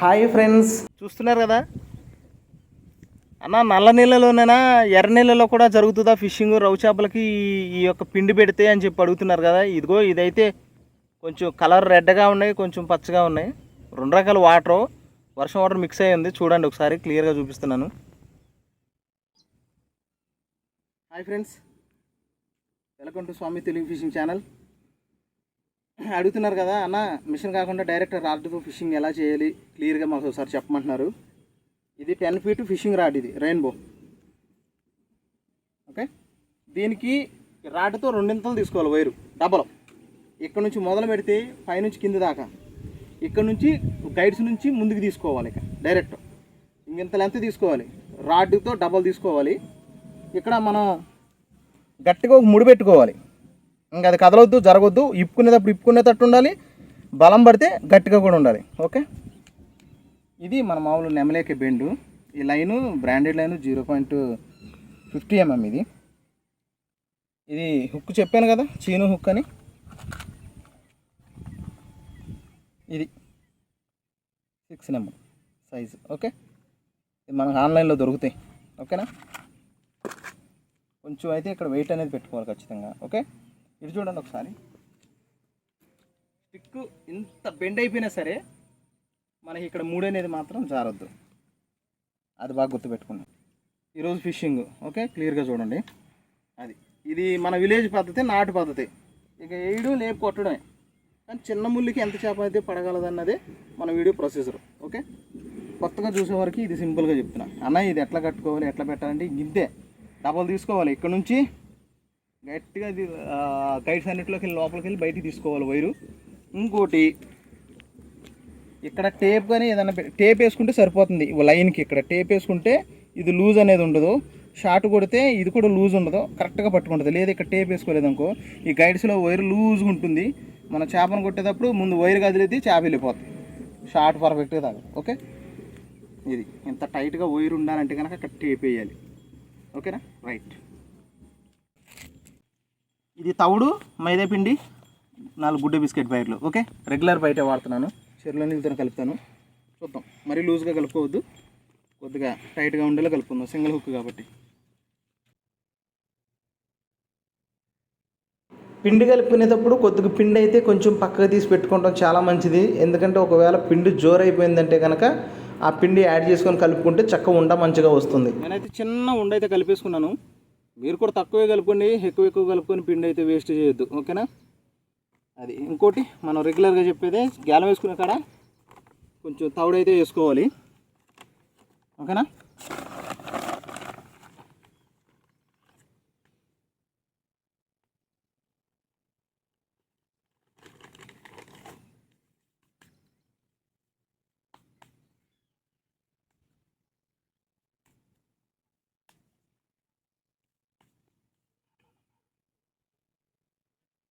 Hi friends. చూస్తున్నారు కదా? అన్న నల్ల నీళ్ళలోనైనా ఎర్ర నీళ్ళలో కూడా జరుగుతుందా ఫిషింగ్? రవ్వు చేపలకి ఈ- యొక్క పిండి పెడితే అని చెప్పి అడుగుతున్నారు కదా. ఇదిగో ఇదైతే కొంచెం కలర్ రెడ్గా ఉన్నాయి కొంచెం పచ్చగా ఉన్నాయి. రెండు రకాల వాటర్ వర్షం వాటర్ మిక్స్ అయ్యి ఉంది. చూడండి ఒకసారి క్లియర్గా చూపిస్తున్నాను. Hi friends. Welcome to Swamy Telugu fishing channel. అడుగుతున్నారు కదా అన్న మిషన్ కాకుండా డైరెక్ట్ రాడ్ ఫిషింగ్ ఎలా చేయాలి? క్లియర్గా మాకు ఒకసారి చెప్పమంటున్నారు. ఇది టెన్ ఫీట్ ఫిషింగ్ రాడ్ ఇది రెయిన్బో ఓకే దీనికి రాడ్తో రెండింతలు తీసుకోవాలి వైరు డబల్ ఇక్కడ నుంచి మొదలు పెడితే పైనుంచి కింద దాకా. ఇక్కడ నుంచి గైడ్స్ నుంచి ముందుకు తీసుకోవాలి ఇక డైరెక్ట్ ఇంత లెంత్ తీసుకోవాలి? రాడ్తో డబల్ తీసుకోవాలి. ఇక్కడ మనం గట్టిగా ఒక ముడి పెట్టుకోవాలి. ఇంకా అది కదలొద్దు జరగొద్దు ఇప్పుకునేటప్పుడు ఇప్పుకునేటట్టు ఉండాలి బలం పడితే గట్టిగా కూడా ఉండాలి ఓకే? ఇది మన మామూలు నెమలేకే బెండు. ఈ line branded line zero point fifty mm ఇది. ఇది హుక్ చెప్పాను కదా చీను హుక్ అని. ఇది సిక్స్ నెంబర్ సైజు ఓకే? ఇది మనకు ఆన్లైన్లో దొరుకుతాయి ఓకేనా? కొంచెం అయితే ఇక్కడ వెయిట్ అనేది పెట్టుకోవాలి ఖచ్చితంగా ఓకే? ఇది చూడండి ఒకసారి. స్టిక్ ఇంత బెండ్ అయిపోయినా సరే మనకి ఇక్కడ మూడు అనేది మాత్రం జారొద్దు. అది బాగా గుర్తుపెట్టుకున్నాం. ఈరోజు ఫిషింగ్ ఓకే? క్లియర్గా చూడండి. అది. ఇది మన విలేజ్ పద్ధతి నాటు పద్ధతి. ఇక వేయడం లేపు కొట్టడమే. కానీ చిన్న ముళ్ళకి ఎంత చేప అయితే పడగలదన్నదే మన వీడియో ప్రొసీజర్ ఓకే? కొత్తగా చూసే ఇది సింపుల్గా చెప్తున్నా. అన్న ఇది ఎట్లా కట్టుకోవాలి ఎట్లా పెట్టాలంటే ఇంతే డబ్బులు తీసుకోవాలి. ఇక్కడ నుంచి గట్టిగా గైడ్స్ అన్నింటిలోకి వెళ్ళి లోపలికి వెళ్ళి బయటికి తీసుకోవాలి వైరు. ఇంకోటి ఇక్కడ టేప్ కానీ ఏదైనా టేప్ వేసుకుంటే సరిపోతుంది లైన్కి. ఇక్కడ టేప్ వేసుకుంటే ఇది లూజ్ అనేది ఉండదు. షార్ట్ కొడితే ఇది కూడా లూజ్ ఉండదు. కరెక్ట్గా పట్టుకుంటుంది. లేదు ఇక్కడ టేప్ వేసుకోలేదు అనుకో ఈ గైడ్స్లో వైర్ లూజ్గా ఉంటుంది. మన చేపను కొట్టేటప్పుడు ముందు వైర్ కదిలేది చేప వెళ్ళిపోతుంది షార్ట్ పర్ఫెక్ట్గా తాగదు. ఓకే? ఇది. ఇంత టైట్గా వైర్ ఉండాలంటే కనుక అక్కడ టేప్ వేయాలి. ఓకేనా? రైట్. ఇది తవుడు మైదాపిండి నాలుగు గుడ్డ బిస్కెట్ బయర్లు ఓకే? రెగ్యులర్ బయట వాడుతున్నాను. చెరువులో నీళ్ళతో కలుపుతాను. చూద్దాం. మరీ లూజ్గా కలుపుకోవద్దు. కొద్దిగా టైట్గా ఉండేలా కలుపుకుందాం. సింగిల్ హుక్ కాబట్టి. పిండి కలుపుకునేటప్పుడు కొద్దిగా పిండి అయితే కొంచెం పక్కకు తీసి పెట్టుకోవడం చాలా మంచిది. ఎందుకంటే ఒకవేళ పిండి జోరు అయిపోయిందంటే కనుక ఆ పిండి యాడ్ చేసుకొని కలుపుకుంటే చక్క ఉండ మంచిగా వస్తుంది. నేనైతే చిన్న ఉండ అయితే కలిపేసుకున్నాను. మీరు కూడా తక్కువే కలుపుకోండి ఎక్కువ ఎక్కువ కలుపుకొని పిండి అయితే వేస్ట్ చేయొద్దు. ఓకేనా? అది ఇంకోటి మనం రెగ్యులర్గా చెప్పేదే గ్యాలం వేసుకునే కాడ కొంచెం తవుడైతే వేసుకోవాలి. ఓకేనా?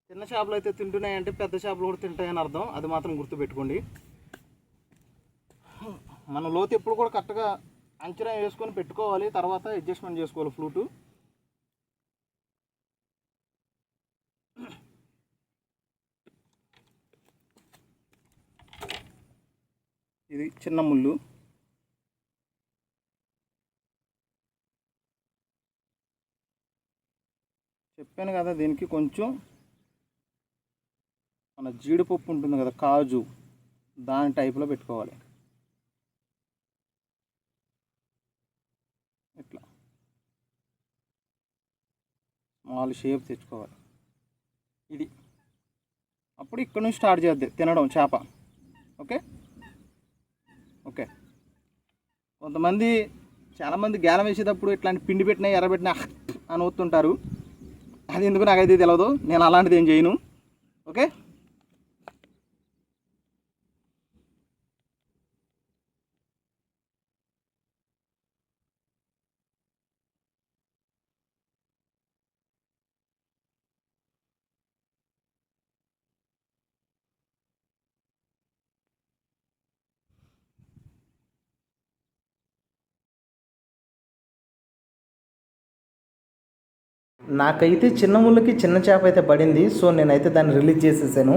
చిన్న చేపలు అయితే తింటున్నాయంటే పెద్ద చేపలు కూడా తింటాయని అర్థం. అది మాత్రం గుర్తుపెట్టుకోండి. మన లోతు ఎప్పుడు కూడా కరెక్ట్గా అంచనా వేసుకొని పెట్టుకోవాలి. తర్వాత అడ్జస్ట్మెంట్ చేసుకోవాలి ఫ్లూటు ఇది చిన్న ముళ్ళు. చెప్పాను కదా దీనికి కొంచెం మన జీడిపప్పు ఉంటుంది కదా కాజు దాని టైప్లో పెట్టుకోవాలి. ఇట్లా. స్మాల్ షేప్ తెచ్చుకోవాలి. ఇది. అప్పుడు ఇక్కడ నుంచి స్టార్ట్ చేద్ది తినడం చేప. ఓకే? ఓకే. కొంతమంది చాలామంది గ్యాలం వేసేటప్పుడు ఇట్లాంటి పిండి పెట్టినా ఎర్రబెట్టినా అని వస్తుంటారు అది ఎందుకు నాకైతే తెలియదు నేను అలాంటిది ఏం చేయను. ఓకే? నాకైతే చిన్న ముళ్ళకి చిన్న చేప అయితే పడింది సో నేనైతే దాన్ని రిలీజ్ చేసేసాను.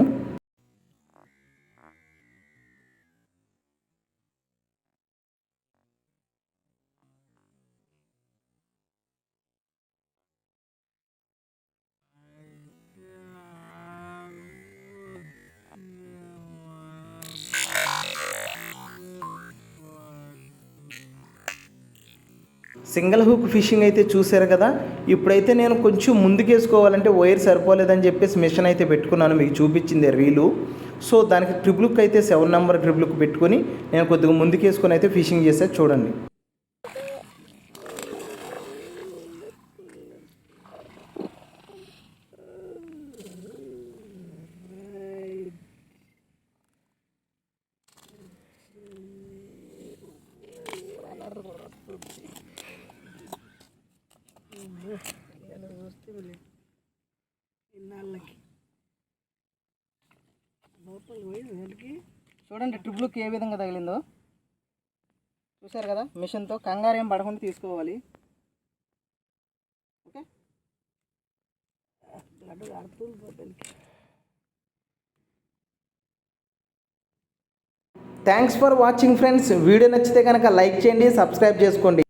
సింగిల్ హుక్ ఫిషింగ్ అయితే చూశారు కదా. ఇప్పుడైతే నేను కొంచెం ముందుకేసుకోవాలంటే వైర్ సరిపోలేదని చెప్పేసి మిషన్ అయితే పెట్టుకున్నాను. మీకు చూపించింది రీలు. సో దానికి ట్రిపుల్కి అయితే సెవెన్ నెంబర్ ట్రిపుల్కి పెట్టుకొని నేను కొద్దిగా ముందుకేసుకొని అయితే ఫిషింగ్ చేసేది చూడండి. చూడండి ట్రిప్లుక్ ఏ విధంగా తగిలిందో. చూసారు కదా మిషన్తో కంగారు ఏం పడకుండా తీసుకోవాలి. Okay? Thanks for watching friends video నచ్చితే కనుక లైక్ చేయండి సబ్స్క్రైబ్ చేసుకోండి.